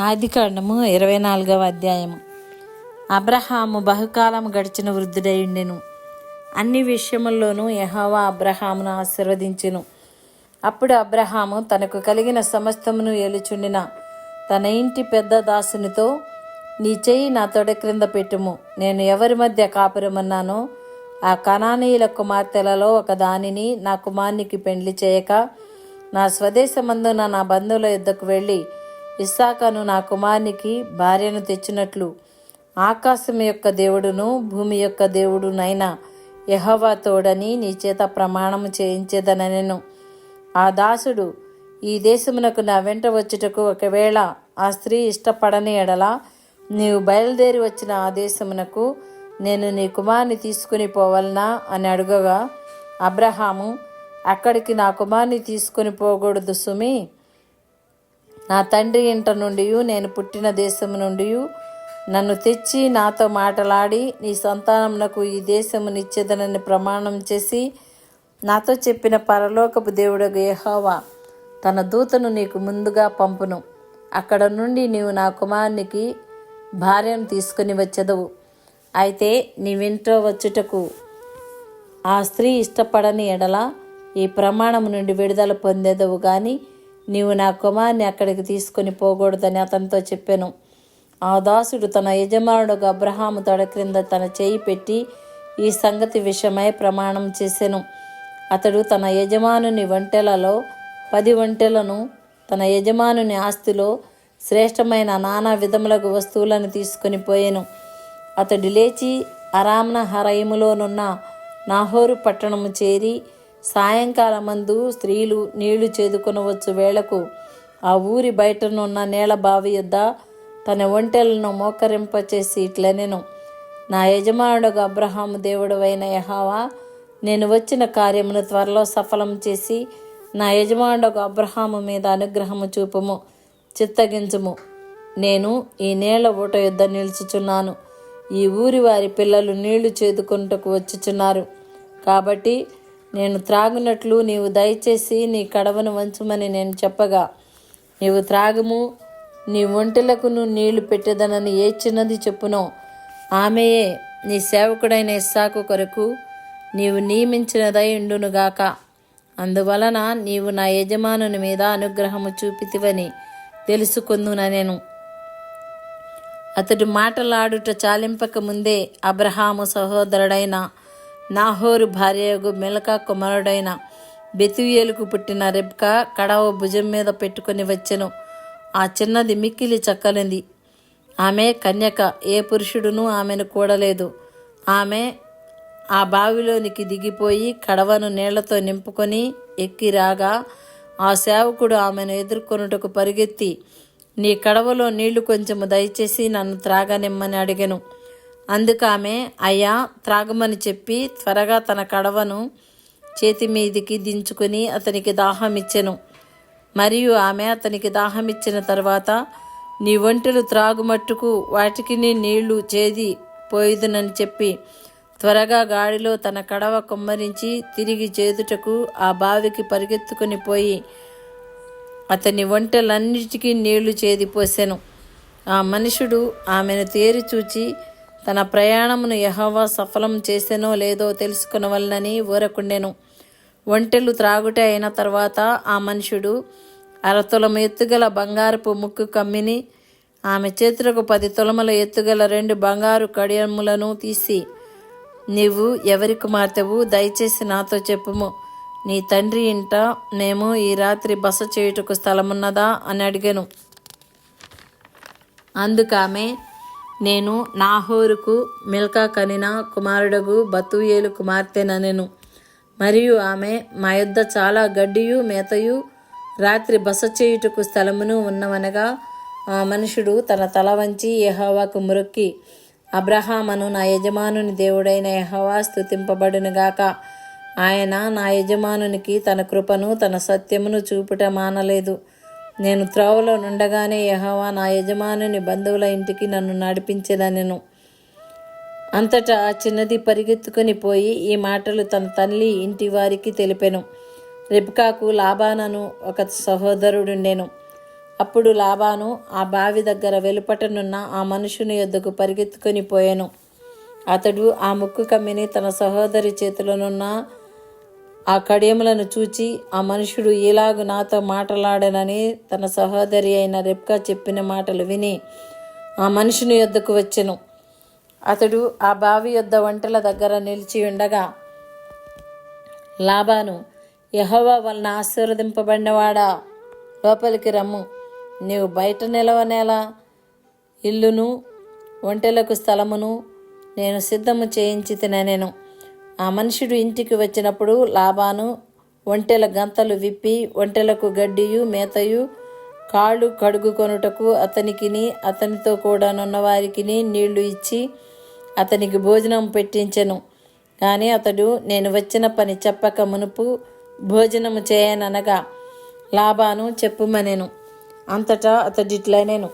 ఆదికాండము ఇరవై నాలుగవ అధ్యాయము. అబ్రహాము బహుకాలం గడిచిన వృద్ధుడయుండెను అన్ని విషయముల్లోనూ యహోవా అబ్రహామును ఆశీర్వదించెను. అప్పుడు అబ్రహాము తనకు కలిగిన సమస్తమును ఏలుచుండిన తన ఇంటి పెద్ద దాసునితో నీ చెయ్యి నా తొడ క్రింద పెట్టుము. నేను ఎవరి మధ్య కాపురమన్నానో ఆ కణానీయుల కుమార్తెలలో ఒక దానిని నా కుమార్నికి పెండ్లి చేయక నా స్వదేశమందున నా బంధువుల యుద్ధకు వెళ్ళి ఇస్సాకను నా కుమారునికి భార్యను తెచ్చినట్లు ఆకాశం యొక్క దేవుడును భూమి యొక్క దేవుడునైనా యహవా తోడని నీ చేత ప్రమాణము చేయించేదనెను. ఆ దాసుడు ఈ దేశమునకు నా వెంట వచ్చుటకు ఒకవేళ ఆ స్త్రీ ఇష్టపడని ఎడల నీవు బయలుదేరి వచ్చిన ఆ దేశమునకు నేను నీ కుమార్ని తీసుకుని పోవలనా అని అడుగగా అబ్రహాము అక్కడికి నా కుమార్ని తీసుకుని పోకూడదు సుమి. నా తండ్రి ఇంట నుండి నేను పుట్టిన దేశము నుండి నన్ను తెచ్చి నాతో మాటలాడి నీ సంతానమునకు ఈ దేశమునిచ్చేదనని ప్రమాణం చేసి నాతో చెప్పిన పరలోకపు దేవుడు యెహోవా తన దూతను నీకు ముందుగా పంపును. అక్కడ నుండి నీవు నా కుమారునికి భార్యను తీసుకుని వచ్చెదవు. అయితే నీ వెంట వచ్చుటకు ఆ స్త్రీ ఇష్టపడని ఎడల ఈ ప్రమాణము నుండి విడుదల పొందేదవు కానీ నీవు నా కుమార్ని అక్కడికి తీసుకొని పోకూడదని అతనితో చెప్పాను. ఆ దాసుడు తన యజమానుడు అబ్రహాము తొడ క్రింద తన చేయి పెట్టి ఈ సంగతి విషయమై ప్రమాణం చేసెను అతడు తన యజమానుని వంటెలలో పది వంటెలను తన యజమానుని ఆస్తిలో శ్రేష్టమైన నానా విధములకు వస్తువులను తీసుకొని పోయాను. అతడు లేచి అరామ్న హరయములోనున్న నాహోరు పట్టణము చేరి సాయంకాలమందు స్త్రీలు నీళ్ళు చేదుకొనవచ్చు వేళకు. ఆ ఊరి బయటనున్న నేల బావి యొద్ద తన ఒంటెలను మోకరింపచేసి ఇట్లనెను. నా యజమానుడుగా అబ్రహాము దేవుడవైన యహావా నేను వచ్చిన కార్యమును త్వరలో సఫలం చేసి నా యజమానుడుగా అబ్రహాము మీద అనుగ్రహము చూపుము చిత్తగించుము. నేను ఈ నేల ఊట యుద్ధ నిలుచుచున్నాను. ఈ ఊరి వారి పిల్లలు నీళ్ళు చేదుకుంటకు వచ్చుచున్నారు. కాబట్టి నేను త్రాగునట్లు నీవు దయచేసి నీ కడవను వంచమని నేను చెప్పగా నీవు త్రాగుము నీ ఒంటెలకును నీళ్ళు పెట్టెదనని ఏ చిన్నది చెప్పునో. ఆమెయే నీ సేవకుడైన ఇస్సాకు కొరకు నీవు నియమించినదై ఉండునుగాక. అందువలన నీవు నా యజమానుని మీద అనుగ్రహము చూపితివని తెలుసుకుందున నేను. అతడు మాటలాడుట చాలింపక ముందే అబ్రహాము సహోదరుడైన నాహోరు భార్యకు మెలక కుమారుడైన బెతుయేలుకు పుట్టిన రెబ్క కడవ భుజం మీద పెట్టుకొని వచ్చెను. ఆ చిన్నది మిక్కిలి చక్కనిది. ఆమె కన్యక ఏ పురుషుడును ఆమెను కూడలేదు. ఆమె ఆ బావిలోనికి దిగిపోయి కడవను నీళ్ళతో నింపుకొని ఎక్కి రాగా ఆ సేవకుడు ఆమెను ఎదుర్కొనుటకు పరిగెత్తి నీ కడవలో నీళ్ళు కొంచెము దయచేసి నన్ను త్రాగనిమ్మని అడిగెను. అందుకామె ఆమె అయ్యా త్రాగమని చెప్పి త్వరగా తన కడవను చేతి మీదికి దించుకుని అతనికి దాహమిచ్చెను. మరియు ఆమె అతనికి దాహం ఇచ్చిన తర్వాత నీ ఒంటెలు త్రాగుమట్టుకు వాటికి నీళ్ళు చేది పోయిదునని చెప్పి త్వరగా గాడిలో తన కడవ కుమ్మరించి తిరిగి చేదుటకు ఆ బావికి పరిగెత్తుకుని పోయి అతని ఒంటెలన్నిటికీ నీళ్ళు చేదిపోసెను ఆ మనుషుడు ఆమెను తేరి చూచి తన ప్రయాణమును యహోవా సఫలం చేసెనో లేదో తెలుసుకునవలనని ఊరకుండెను. ఒంటెలు త్రాగుట అయిన తర్వాత ఆ మనుషుడు అరతులము ఎత్తుగల బంగారపు ముక్కు కమ్మిని ఆమె చేతులకు పది తులముల ఎత్తుగల రెండు బంగారు కడియములను తీసి నీవు ఎవరి కుమార్తెవు? దయచేసి నాతో చెప్పుము. నీ తండ్రి ఇంట మేము ఈ రాత్రి బస చేయుటకు స్థలమున్నదా? అని అడిగాను. అందుకామె నేను నాహోరుకు మిల్కా కనిన కుమారుడగు బతుయేలు కుమార్తెననెను. మరియు ఆమె మా యొద్ద చాలా గడ్డియు మేతయు రాత్రి బస చేయుటకు స్థలమును ఉన్నవనగా ఆ మనుషుడు తన తల వంచి యెహోవాకు మురొక్కి అబ్రహామను నా యజమానుని దేవుడైన యెహోవా స్థుతింపబడునుగాక ఆయన నా యజమానునికి తన కృపను తన సత్యమును చూపుట మానలేదు. నేను త్రోవలో నుండగానే యహోవా నా యజమానుని బంధువుల ఇంటికి నన్ను నడిపించదనెను. అంతటా ఆ చిన్నది పరిగెత్తుకుని పోయి ఈ మాటలు తన తల్లి ఇంటి వారికి తెలిపెను. రిబ్కాకు లాబానను ఒక సహోదరుడుండెను. అప్పుడు లాబాను ఆ బావి దగ్గర వెలుపటనున్న ఆ మనుషుని యొద్దకు పరిగెత్తుకొని పోయాను. అతడు ఆ ముక్కు కమ్మిని తన సహోదరి చేతిలోనున్న ఆ కడియములను చూచి ఆ మనుషుడు ఇలాగ నాతో మాటలాడనని తన సహోదరి అయిన రెప్కా చెప్పిన మాటలు విని ఆ మనుషుని యొద్దకు వచ్చెను. అతడు ఆ బావి యొద్ద వంటల దగ్గర నిలిచి ఉండగా లాబాను యహోవా వలన ఆశీర్వదింపబడినవాడా? లోపలికి రమ్ము. నీవు బయట నిలవనేలా ఇల్లును ఒంటెలకు స్థలమును నేను సిద్ధము చేయించి తిననేను. ఆ మనుషుడు ఇంటికి వచ్చినప్పుడు లాబాను ఒంటెల గంతలు విప్పి ఒంటెలకు గడ్డియు మేతయు కాళ్ళు కడుగుకొనుటకు అతనికిని అతనితో కూడానున్న వారికిని నీళ్ళు ఇచ్చి అతనికి భోజనం పెట్టించెను. కానీ అతడు నేను వచ్చిన పని చెప్పక మునుపు భోజనము చేయననగా లాభాను చెప్పుమనెను. అంతటా అతడిట్లనేను.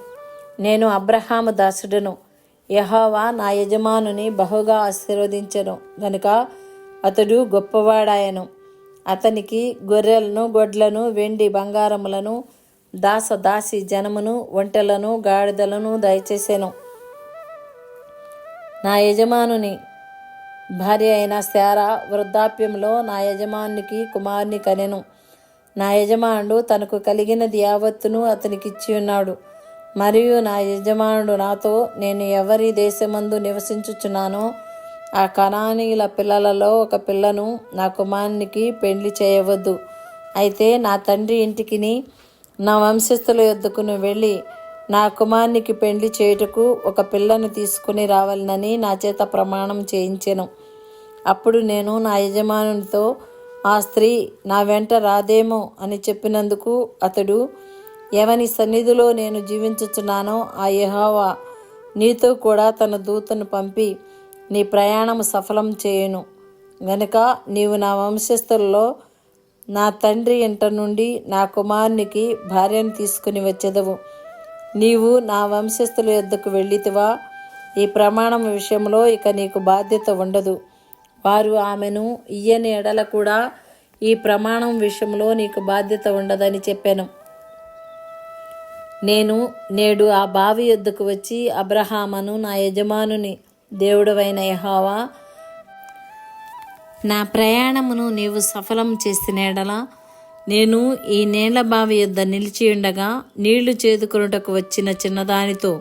నేను అబ్రహాము దాసుడను. యహోవా నా యజమానుని బహుగా ఆశీర్వదించెను. గనుక అతడు గొప్పవాడాయను. అతనికి గొర్రెలను గొడ్లను వెండి బంగారములను దాస దాసి జనమును ఒంటెలను గాడిదలను దయచేసాను. నా యజమానుని భార్య అయిన శారా వృద్ధాప్యంలో నా యజమానునికి కుమారుని కనెను. నా యజమానుడు తనకు కలిగినది యావత్తును అతనికిచ్చి ఉన్నాడు మరియు నా యజమానుడు నాతో నేను ఎవరి దేశమందు నివసించుచున్నానో ఆ కణానీయుల పిల్లలలో ఒక పిల్లను నా కుమారునికి పెండ్లి చేయవద్దు. అయితే నా తండ్రి ఇంటికిని నా వంశస్థుల యొద్దకును వెళ్ళి నా కుమారునికి పెండ్లి చేయుటకు ఒక పిల్లను తీసుకుని రావాలనని నా చేత ప్రమాణం చేయించెను. అప్పుడు నేను నా యజమానునితో ఆ స్త్రీ నా వెంట రాదేమో అని చెప్పినందుకు అతడు ఎవని సన్నిధిలో నేను జీవించుచున్నానో ఆ యహోవా నీతో కూడా తన దూతను పంపి నీ ప్రయాణం సఫలం చేయను. గనుక నీవు నా వంశస్థుల్లో నా తండ్రి ఇంట నుండి నా కుమారునికి భార్యను తీసుకుని వచ్చేదవు. నీవు నా వంశస్థుల యొద్దకు వెళ్ళితివా? ఈ ప్రమాణం విషయంలో ఇక నీకు బాధ్యత ఉండదు. వారు ఆమెను ఇయ్యని ఎడల కూడా ఈ ప్రమాణం విషయంలో నీకు బాధ్యత ఉండదని చెప్పాను. నేను నేడు ఆ బావి యొద్దకు వచ్చి అబ్రహామను నా యజమానుని దేవుడవైన యహోవా నా ప్రయాణమును నీవు సఫలం చేసిన ఎడల నేను ఈ నీళ్ళ బావి యొద్ద నిలిచి ఉండగా నీళ్ళు చేదుకొనుటకు వచ్చిన చిన్నదానితో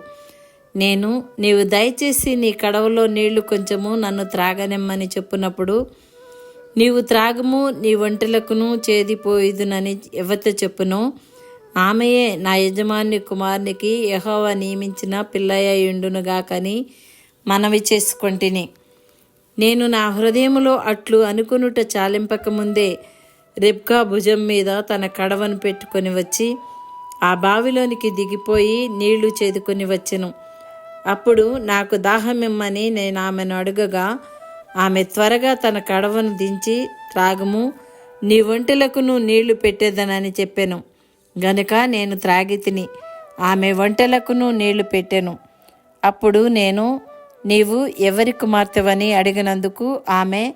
నేను నీవు దయచేసి నీ కడవలో నీళ్ళు కొంచెము నన్ను త్రాగనిమ్మని చెప్పినప్పుడు నీవు త్రాగము నీ ఒంటెలకును చేదిపోయిదునని ఎవత చెప్పును ఆమెయే నా యజమాని కుమారునికి యహోవ నియమించిన పిల్లయ్యుండునుగాకని మనవి చేసుకొంటిని. నేను నా హృదయములో అట్లు అనుకునుట చాలింపకముందే రెబ్కా భుజం మీద తన కడవను పెట్టుకొని వచ్చి ఆ బావిలోనికి దిగిపోయి నీళ్ళు చేదుకొని వచ్చెను. అప్పుడు నాకు దాహమిమ్మని నేను ఆమెను అడుగగా ఆమె త్వరగా తన కడవను దించి త్రాగము నీ ఒంటెలకును నీళ్ళు పెట్టేదనని చెప్పాను. గనుక నేను త్రాగి తిని ఆమె వంటలకును నీళ్ళు పెట్టెను. అప్పుడు నేను నీవు ఎవరి కుమార్తెవని అడిగినందుకు ఆమె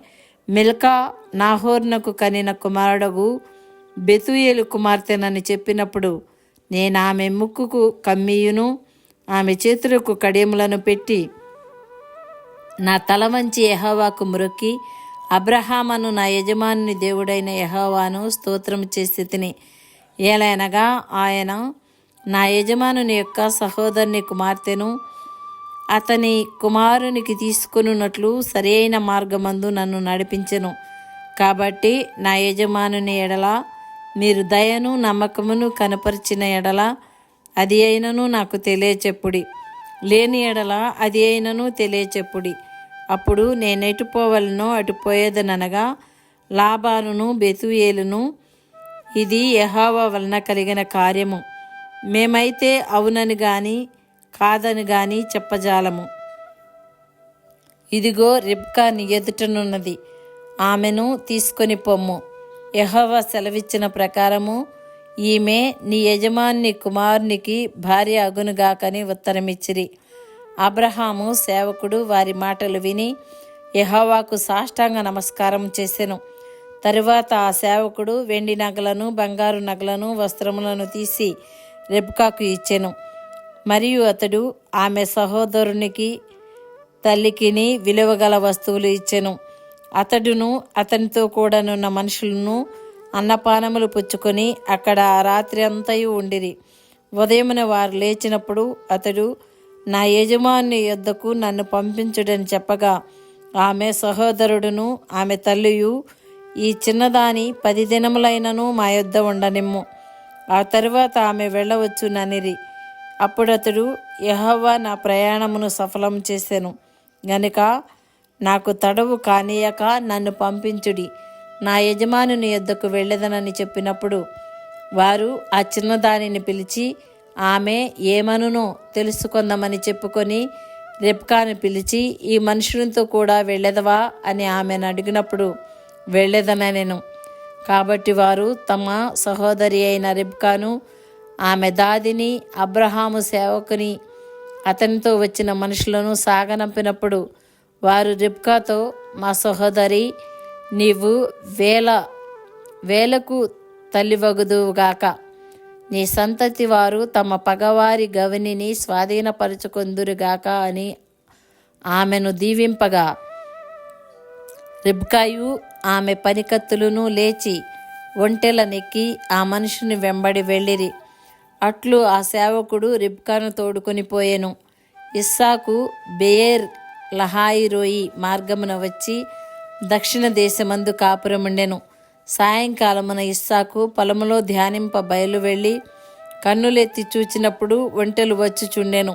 మిల్కా నాహోర్నకు కనిన కుమారుడగు బెతుయేలు కుమార్తెనని చెప్పినప్పుడు నేను ఆమె ముక్కుకు కమ్మియును ఆమె చేతులకు కడియములను పెట్టి నా తల వంచి యహోవాకు మ్రొక్కి అబ్రహామను నా యజమానుని దేవుడైన యహోవాను స్తోత్రం చేసి తిని ఏలైనగా ఆయన నా యజమానుని యొక్క సహోదరుని కుమార్తెను అతని కుమారునికి తీసుకునున్నట్లు సరైన మార్గమందు నన్ను నడిపించెను. కాబట్టి నా యజమానుని ఎడల మీరు దయను నమ్మకమును కనపరిచిన ఎడల అది అయినను నాకు తెలియచెప్పుడి. లేని ఎడల అది అయినను తెలియచెప్పుడి. అప్పుడు నేను ఎటు పోవలనో అటు పోయేదనగా లాభాలను బెతుయేలును ఇది యహావా వలన కలిగిన కార్యము. మేమైతే అవునని గాని కాదని గాని చెప్పజాలము. ఇదిగో రిబ్కా నీ ఎదుటనున్నది. ఆమెను తీసుకొని పొమ్ము. యహోవా సెలవిచ్చిన ప్రకారము ఈమె నీ యజమాని కుమారునికి భార్య అగునుగాకని ఉత్తరమిచ్చిరి. అబ్రహాము సేవకుడు వారి మాటలు విని యహోవాకు సాష్టాంగ నమస్కారం చేసెను. తరువాత ఆ సేవకుడు వెండి నగలను బంగారు నగలను వస్త్రములను తీసి రెబ్కాకు ఇచ్చెను. మరియు అతడు ఆమె సహోదరునికి తల్లికిని విలువగల వస్తువులు ఇచ్చెను. అతడును అతనితో కూడానున్న మనుషులను అన్నపానములు పుచ్చుకొని అక్కడ రాత్రి అంతయు ఉండిరి. ఉదయమున వారు లేచినప్పుడు అతడు నా యజమాని యొద్దకు నన్ను పంపించుడని చెప్పగా ఆమె సహోదరుడును ఆమె తల్లియు ఈ చిన్నదాని పది దినములైనను మా యొద్ద ఉండనిమ్ము. ఆ తరువాత ఆమె వెళ్ళవచ్చు ననిరి. అప్పుడతడు యహోవా నా ప్రయాణమును సఫలం చేశాను గనుక నాకు తడవు కానీయక నన్ను పంపించుడి. నా యజమానుని యొద్దకు వెళ్ళదనని చెప్పినప్పుడు వారు ఆ చిన్నదానిని పిలిచి ఆమె ఏమనునో తెలుసుకుందామని చెప్పుకొని రెప్కాను పిలిచి ఈ మనుషులతో కూడా వెళ్ళదవా? అని ఆమెను అడిగినప్పుడు వెళ్ళేదనెను కాబట్టి వారు తమ సహోదరి అయిన రిబ్కాను ఆమె దాదిని అబ్రహాము సేవకుని అతనితో వచ్చిన మనుషులను సాగనంపినప్పుడు వారు రిబ్కాతో మా సహోదరి నీవు వేల వేలకు తల్లివగుదువుగాక నీ సంతతి వారు తమ పగవారి గవినిని స్వాధీనపరుచుకొందురుగాక అని ఆమెను దీవింపగా రిబ్కాయు ఆమె పనికత్తులను లేచి ఒంటెల నెక్కి ఆ మనుషుని వెంబడి వెళ్ళిరి. అట్లు ఆ సేవకుడు రిబ్కాను తోడుకొని పోయెను. ఇస్సాకు బేయర్ లహాయి రోయి మార్గమున వచ్చి దక్షిణ దేశమందు కాపురముండెను. సాయంకాలమున ఇస్సాకు పొలములో ధ్యానింప బయలు వెళ్ళి కన్నులెత్తి చూచినప్పుడు ఒంటెలు వచ్చుచుండెను.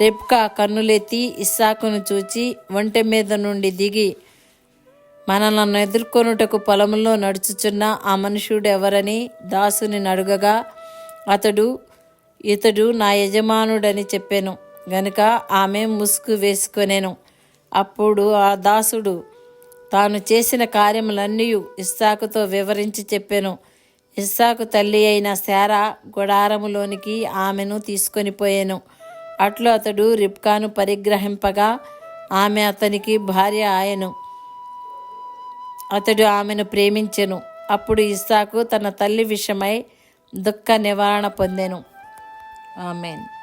రెప్కా కన్నులెత్తి ఇస్సాకును చూచి ఒంటె మీద నుండి దిగి మనలను ఎదుర్కొనుటకు పొలంలో నడుచుచున్న ఆ మనుషుడు ఎవరని దాసుని నడుగగా అతడు ఇతడు నా యజమానుడని చెప్పాను. గనుక ఆమె ముసుగు వేసుకొనేను. అప్పుడు ఆ దాసుడు తాను చేసిన కార్యములన్నీ ఇస్సాకుతో వివరించి చెప్పాను. ఇస్సాకు తల్లి అయిన శారా గుడారములోనికి ఆమెను తీసుకొని పోయాను. అట్లు అతడు రిప్కాను పరిగ్రహింపగా ఆమె అతనికి భార్య ఆయను. అతడు ఆమెను ప్రేమించెను. అప్పుడు ఇస్సాకు తన తల్లి విషయమై దుఃఖ నివారణ పొందెను. ఆమెన్.